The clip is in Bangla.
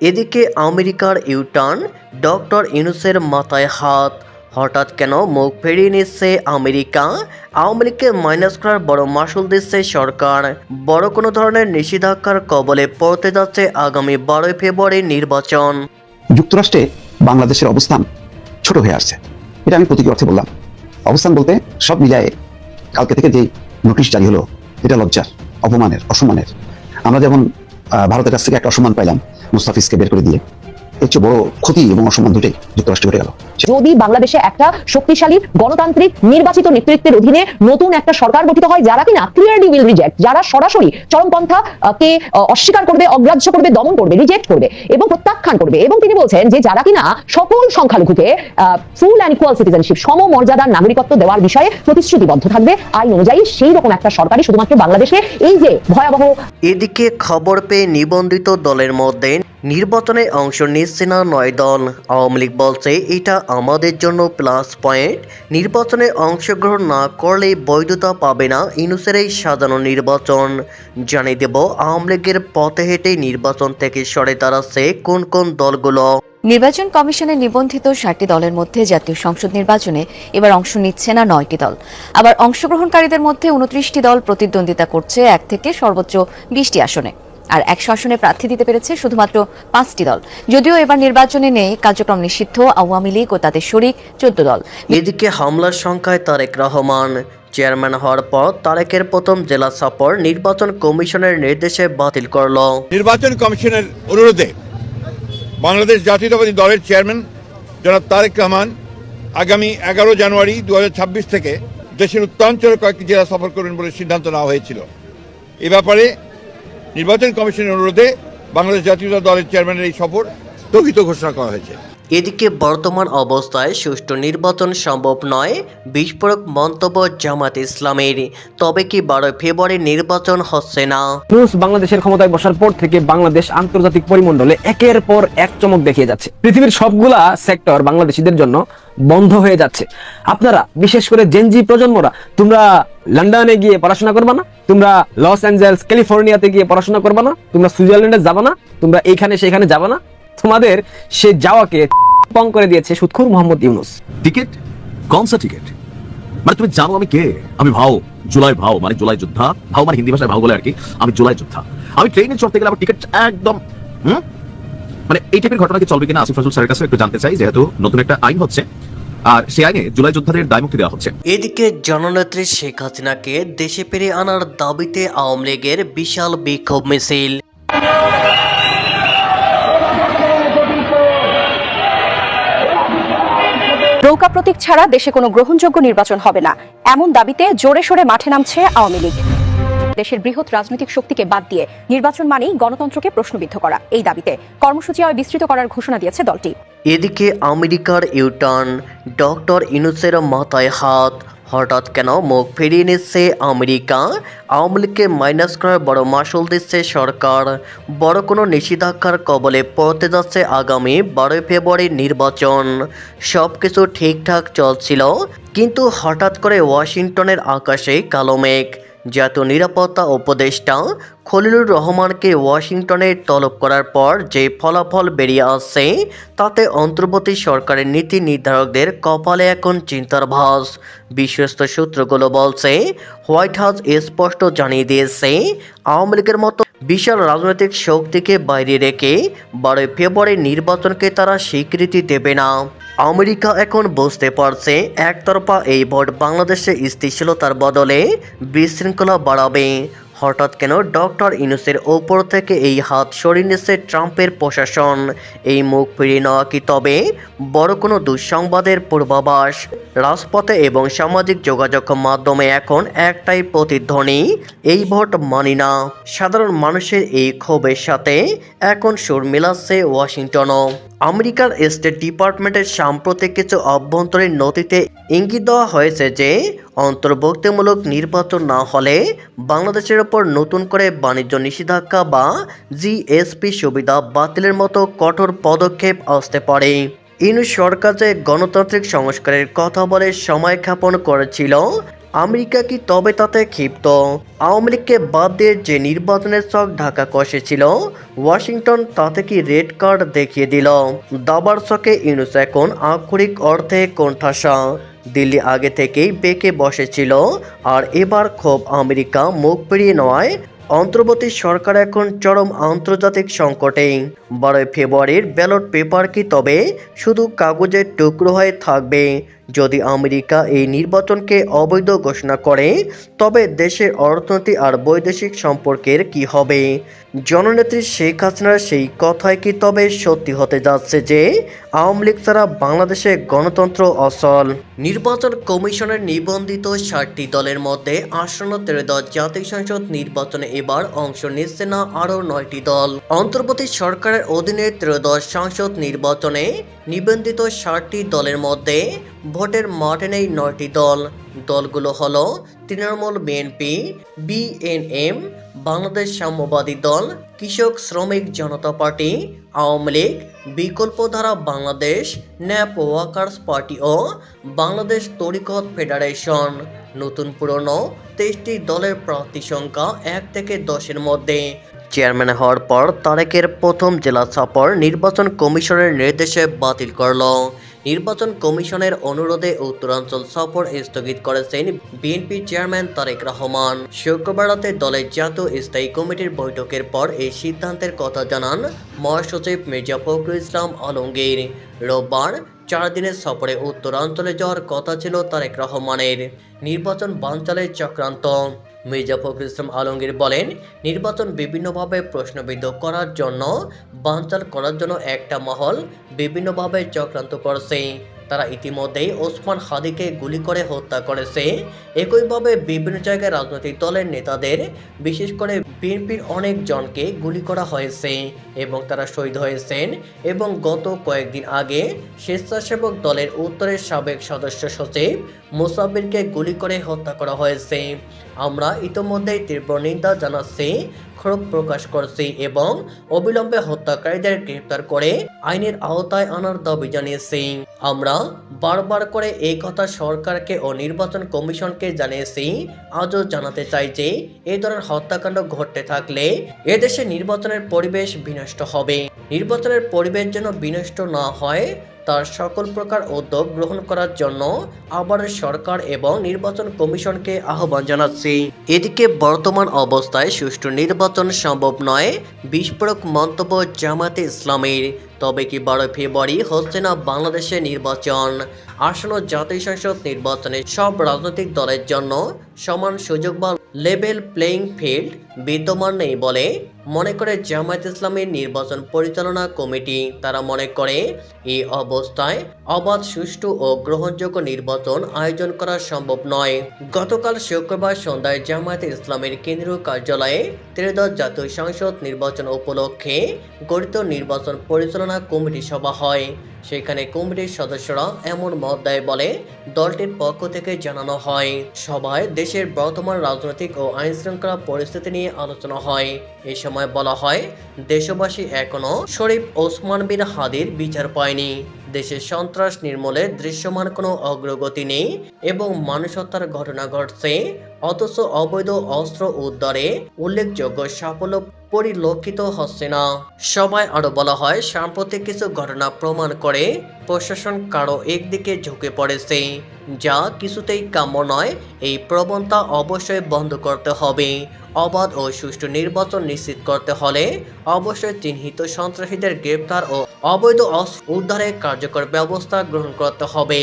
এদিকে আমেরিকার ইউটার্ন ডক্টর ইউনুসের মাথায় হাত। হঠাৎ কেন মুখ ফেরিয়ে নিচ্ছে আমেরিকা? আওয়ামী লীগকে মাইনাস করার বড় মাসুল দিচ্ছে সরকার। বড় কোনো ধরনের নিষেধাজ্ঞার কবলে পড়তে যাচ্ছে আগামী বারোই ফেব্রুয়ারি নির্বাচন। যুক্তরাষ্ট্রে বাংলাদেশের অবস্থান ছোট হয়ে আসছে। এটা আমি প্রতীকী অর্থে বললাম। অবস্থান বলতে সব মিলায়ে কালকে থেকে যে নোটিশ জারি হলো, এটা লজ্জার, অপমানের, অসম্মানের। আমরা যেমন ভারতের কাছ থেকে একটা অসম্মান পাইলাম মুস্তাফিজকে বের করে দিয়ে। এর চেয়ে বড় ক্ষতি এবং অসম্মান দুটোই যুক্তরাষ্ট্রে ঘটে গেল। যদি বাংলাদেশে একটা শক্তিশালী গণতান্ত্রিক নির্বাচিত নেতৃত্বের অধীনে নতুন একটা সরকার গঠিত হয় যারা কিনা ক্লিয়ারলি উইল রিজেক্ট যারা সরাসরি চরমপন্থা কে অস্বীকার করবে, অগ্রাহ্য করবে, দমন করবে রিজেক্ট করবে এবং প্রত্যাখ্যান করবে এবং তিনি বলছেন যে যারা কিনা সকল সংখ্যালঘুকে ফুল অ্যান্ড ইকুয়াল সিটিজেনশিপ সমমর্যাদার নাগরিকত্ব দেওয়ার বিষয়ে প্রতিশ্রুতিবদ্ধ থাকবে। আইন অনুযায়ী সেই রকম একটা সরকারই শুধুমাত্র বাংলাদেশে এই যে ভয়াবহ এদিকে খবর পেয়ে নিবন্ধিত দলের মধ্যে নির্বাচনে অংশ নিচ্ছে না নয় দল। আওয়ামী লীগ বলছে এটা আমাদের জন্য প্লাস পয়েন্ট নির্বাচনে অংশগ্রহণ না করলে বৈধতা পাবে না ইনুসের এই সাজানো নির্বাচন। জানিয়ে দেব, আওয়ামী লীগের পথে হেঁটে নির্বাচন থেকে সরে দাঁড়াচ্ছে কোন কোন দলগুলো? নির্বাচন কমিশনে নিবন্ধিত ষাটটি দলের মধ্যে জাতীয় সংসদ নির্বাচনে এবার অংশ নিচ্ছে না নয়টি দল। আবার অংশগ্রহণকারীদের মধ্যে উনত্রিশটি দল প্রতিদ্বন্দ্বিতা করছে, এক থেকে সর্বোচ্চ বিশটি আসনে। আর একশো আসনে প্রার্থী দিতে পেরেছে শুধুমাত্র পাঁচটি দল। যদিও এবার নির্বাচনে নেই কার্যক্রম নিষিদ্ধ আওয়ামী লীগ ও তাদের শরিক চোদ্দ দল। এদিকে হামলার সংখ্যায় তারেক রহমান। চেয়ারম্যান হওয়ার পর তারেকের প্রথম জেলা সফর নির্বাচন কমিশনের নির্দেশে বাতিল করল। নির্বাচন কমিশনের অনুরোধে বাংলাদেশ জাতীয়তাবাদী দলের চেয়ারম্যান জনাব তারেক রহমান আগামী এগারো জানুয়ারি দু হাজার ছাব্বিশ থেকে দেশের উত্তরাঞ্চলের কয়েকটি জেলা সফর করবেন বলে সিদ্ধান্ত নেওয়া হয়েছিল। এ ব্যাপারে নির্বাচন কমিশনের অনুরোধে বাংলাদেশ জাতীয়তা দলের চেয়ারম্যানের এই সফর স্থগিত ঘোষণা করা হয়েছে। এদিকে বর্তমান অবস্থায় সুষ্ঠু নির্বাচন সম্ভব নয় বিস্ফোরক মন্তব্য জামাত ইসলামের। তবে কি বারোই ফেব্রুয়ারি নির্বাচন হচ্ছে না? রুশ বাংলাদেশের ক্ষমতায় বসার পর থেকে বাংলাদেশ আন্তর্জাতিক পরিমণ্ডলে একের পর এক চমক দেখিয়ে যাচ্ছে। পৃথিবীর সবগুলা সেক্টর বাংলাদেশিদের জন্য বন্ধ হয়ে যাচ্ছে। আপনারা বিশেষ করে জেনজি প্রজন্মরা তোমরা লন্ডনে গিয়ে পড়াশোনা করবা না? তোমরা লস অ্যাঞ্জেলস, ক্যালিফোর্নিয়াতে গিয়ে পড়াশোনা করবা না? তোমরা সুইজারল্যান্ডে যাবা না? তোমরা এইখানে সেখানে যাবা না? তোমাদের সে যাওয়াকে পং করে দিয়েছে সুৎখুর মোহাম্মদ ইউনুস। টিকিট? কौन सा টিকিট? মানে তুমি জানো আমি কে? আমি ভাও, জুলাই ভাও মানে জুলাই যোদ্ধা। ভাও মানে হিন্দি ভাষায় ভাও বলে আর কি। আমি জুলাই যোদ্ধা। আমি ট্রেনে চড়তে গেলে আমার টিকিট একদম মানে এই টাইপের ঘটনা কি চলবে কিনা আসিফ নজরুল স্যারের কাছে একটু জানতে চাই, যেহেতু নতুন একটা আইন হচ্ছে। আর সেই আইনে জুলাই যোদ্ধাদের দায়মুক্তি দেওয়া হচ্ছে। এদিকে জননেত্রী শেখ হাসিনাকে দেশে ফিরে আনার দাবিতে আওয়ামী লীগের বিশাল বিক্ষোভ মিছিল। নৌকা প্রতীক ছাড়া দেশে কোনো গ্রহণযোগ্য নির্বাচন হবে না। এমন দাবিতে জোরে সোরে মাঠে নামছে আওয়ামী লীগ। দেশের বৃহৎ রাজনৈতিক শক্তিকে বাদ দিয়ে নির্বাচন মানেই গণতন্ত্রকে প্রশ্নবিদ্ধ করা। এই দাবিতে কর্মসূচি আরও বিস্তৃত করার ঘোষণা দিয়েছে দলটি। এদিকে আমেরিকার ইউটার্ন ডক্টর ইনুসের মাথায় হাত, হঠাৎ কেন মুখ ফিরিয়ে নিচ্ছে আমেরিকা? আওয়ামী লীগকে মাইনাস করার বড় মাসুল দিচ্ছে সরকার। বড় কোনো নিষেধাজ্ঞার কবলে পড়তে যাচ্ছে আগামী বারোই ফেব্রুয়ারি নির্বাচন। সব কিছু ঠিকঠাক চলছিল, কিন্তু হঠাৎ করে ওয়াশিংটনের আকাশে কালো মেঘ। জাতীয় নিরাপত্তা উপদেষ্টা খলিলুর রহমানকে ওয়াশিংটনে তলব করার পর যে ফলাফল বেরিয়ে আসছে, তাতে অন্তর্বর্তী সরকারের নীতি নির্ধারকদের কপালে এখন চিন্তার ভাস বিশ্বস্ত সূত্রগুলো বলছে, হোয়াইট হাউস স্পষ্ট জানিয়ে দিয়েছে, আওয়ামী লীগের মতো বিশাল রাজনৈতিক শক্তিকে বাইরে রেখে বারোই ফেব্রুয়ারি নির্বাচনকে তারা স্বীকৃতি দেবে না। আমেরিকা এখন বুঝতে পারছে একতরফা এই ভোট বাংলাদেশে স্থিতিশীলতার বদলে বিশৃঙ্খলা বাড়াবে। হঠাৎ কেন ডক্টর ইনুসের ওপর থেকে এই হাত সরিয়ে নিচ্ছে ট্রাম্পের প্রশাসন? এই মুখ ফিরিয়ে নেওয়া কি তবে বড় কোনো দুঃসংবাদের পূর্বাভাস? রাজপথে এবং সামাজিক যোগাযোগ মাধ্যমে এখন একটাই প্রতিধ্বনি, এই ভোট মানি না। সাধারণ মানুষের এই ক্ষোভের সাথে এখন সুর মিলাচ্ছে ওয়াশিংটনও। আমেরিকার স্টেট ডিপার্টমেন্টের সাম্প্রতিক কিছু অভ্যন্তরীণ নথিতে ইঙ্গিত দেওয়া হয়েছে যে অন্তর্ভুক্তিমূলক নির্বাচন না হলে বাংলাদেশের ওপর নতুন করে বাণিজ্য নিষেধাজ্ঞা বা জিএসপি সুবিধা বাতিলের মতো কঠোর পদক্ষেপ আসতে পারে। ইনু সরকার যে গণতান্ত্রিক সংস্কারের কথা বলে সময় ক্ষেপণ করেছিল, আমেরিকা কি তবে তাতে ক্ষিপ্ত? আওয়ামী লীগকে বাদ দিয়ে যে নির্বাচনের ছক ঢাকা কষেছিল, ওয়াশিংটন তাতে কি রেড কার্ড দেখিয়ে দিল? দাবার ছকে ইউনুস এখন আক্ষরিক অর্থে কোণঠাসা। দিল্লি আগে থেকেই বেঁকে বসেছিল। আর এবার ক্ষোভ আমেরিকা মুখ পেরিয়ে নয় অন্তর্বর্তী সরকার এখন চরম আন্তর্জাতিক সংকটে। বারোই ফেব্রুয়ারির ব্যালট পেপার কি তবে শুধু কাগজের টুকরো হয়ে থাকবে? যদি আমেরিকা এই নির্বাচনকে অবৈধ ঘোষণা করে, তবে দেশের অর্থনীতি আর বৈদেশিক সম্পর্কের কি হবে? জননেত্রী শেখ হাসিনার সেই কথায় কি তবে সত্যি হতে যাচ্ছে যে, আওয়ামী লীগ ছাড়া বাংলাদেশে গণতন্ত্র অসল নির্বাচন কমিশনের নিবন্ধিত ষাটটি দলের মধ্যে আসন্ন ত্রয়োদশ জাতীয় সংসদ নির্বাচনে এবার অংশ নিচ্ছে না আরও নয়টি দল। অন্তর্বর্তী সরকারের অধীনে ত্রয়োদশ সংসদ নির্বাচনে নিবন্ধিত ষাটটি দলের মধ্যে ভোটের মাঠে নেই নয়টি দল। দলগুলো হল Trinamool BNP, BNM, Bangladesh Samyabadi Dal, Krishak Sramik Janata party, Awami League, Bikalpadhara Bangladesh, NAP workers party ও বাংলাদেশ তরিকত ফেডারেশন। নতুন পুরনো তেইশটি দলের প্রার্থী সংখ্যা এক থেকে দশের মধ্যে। চেয়ারম্যান হওয়ার পর তারেকের প্রথম জেলা সফর নির্বাচন কমিশনের নির্দেশে বাতিল করল। নির্বাচন কমিশনের অনুরোধে উত্তরাঞ্চল সফর স্থগিত করেছেন বিএনপি চেয়ারম্যান তারেক রহমান। শুক্রবার দলের জাতীয় স্থায়ী কমিটির বৈঠকের পর এই সিদ্ধান্তের কথা জানান মহাসচিব মির্জা ফখরুল ইসলাম আলমগীর। রোববার চার দিনের সফরে উত্তরাঞ্চলে যাওয়ার কথা ছিল তারেক রহমানের। নির্বাচন বানচালের চক্রান্ত মির্জা ফখরুল ইসলাম আলমগীর বলেন, নির্বাচন বিভিন্নভাবে প্রশ্নবিদ্ধ করার জন্য, বানচাল করার জন্য একটা মহল বিভিন্নভাবে চক্রান্ত করছে। তারা ইতিমধ্যেই ওসমান হাদিকে গুলি করে হত্যা করেছে। একইভাবে বিভিন্ন জায়গায় রাজনৈতিক দলের নেতাদের, বিশেষ করে বিএনপির অনেক জনকে গুলি করা হয়েছে এবং তারা শহীদ হয়েছেন এবং গত কয়েকদিন আগে স্বেচ্ছাসেবক দলের উত্তরের সাবেক সদস্য সচিব মুসাফিরকে গুলি করে হত্যা করা হয়েছে। আমরা ইতোমধ্যেই তীব্র নিন্দা জানাচ্ছি ক্ষোভ প্রকাশ করছি এবং অবিলম্বে হত্যাকারীদের গ্রেপ্তার করে আইনের আওতায় আনার দাবি জানিয়েছি। আমরা বারবার করে এই কথা সরকারকে ও নির্বাচন কমিশনকে জানিয়েছি। আজও জানাতে চাই যে এই ধরনের হত্যাকাণ্ড ঘটতে থাকলে এদেশে নির্বাচনের পরিবেশ বিনষ্ট হবে। নির্বাচনের পরিবেশ যেন বিনষ্ট না হয় তার সকল প্রকার উদ্যোগ গ্রহণ করার জন্য আবার সরকার এবং নির্বাচন কমিশনকে আহ্বান জানাচ্ছি। এদিকে বর্তমান অবস্থায় সুষ্ঠু নির্বাচন সম্ভব নয়, বিস্ফোরক মন্তব্য জামাতে ইসলামের। তবে কি বারো ফেব্রুয়ারি হচ্ছে না বাংলাদেশে নির্বাচন? আসন্ন জাতীয় সংসদ নির্বাচনে সব রাজনৈতিক দলের জন্য সমান সুযোগ বা লেভেল প্লেইং ফিল্ড বিদ্যমান নেই বলে মনে করে জামায়াত ইসলামের নির্বাচন পরিচালনা কমিটি। তারা মনে করে এই অবস্থায় অবাধ, সুষ্ঠু ও গ্রহণযোগ্য নির্বাচন আয়োজন করা সম্ভব নয়। গতকাল শুক্রবার সন্ধ্যায় জামায়াতে ইসলামের কেন্দ্রীয় কার্যালয়ে ত্রয়োদশ জাতীয় সংসদ নির্বাচন উপলক্ষে গঠিত নির্বাচন পরিচালনা কমিটি সভা হয়। সেখানে কমিটির সদস্যরা এমন মত দেয় বলে দলটির পক্ষ থেকে জানানো হয়। সভায় দেশের বর্তমান রাজনৈতিক ও আইন শৃঙ্খলা পরিস্থিতি নিয়ে আলোচনা হয়। এ সময় বলা হয়, দেশবাসী এখনও শরীফ ওসমান বিন হাদির বিচার পায়নি। দেশে সন্ত্রাস নির্মূলে দৃশ্যমান কোনো অগ্রগতি নেই এবং মানুষ হত্যার ঘটনা ঘটছে, অথচ অবৈধ অস্ত্র উদ্ধারে উল্লেখযোগ্য সাফল্য পরিলক্ষিত হচ্ছে না। সবাই আরও বলা হয়, সাম্প্রতিক কিছু ঘটনা প্রমাণ করে প্রশাসন কারও একদিকে ঝুঁকে পড়েছে, যা কিছুতেই কাম্য নয়। এই প্রবণতা অবশ্যই বন্ধ করতে হবে। অবাধ ও সুষ্ঠু নির্বাচন নিশ্চিত করতে হলে অবশ্যই চিহ্নিত সন্ত্রাসীদের গ্রেপ্তার ও অবৈধ অস্ত্র উদ্ধারে কার্যকর ব্যবস্থা গ্রহণ করতে হবে।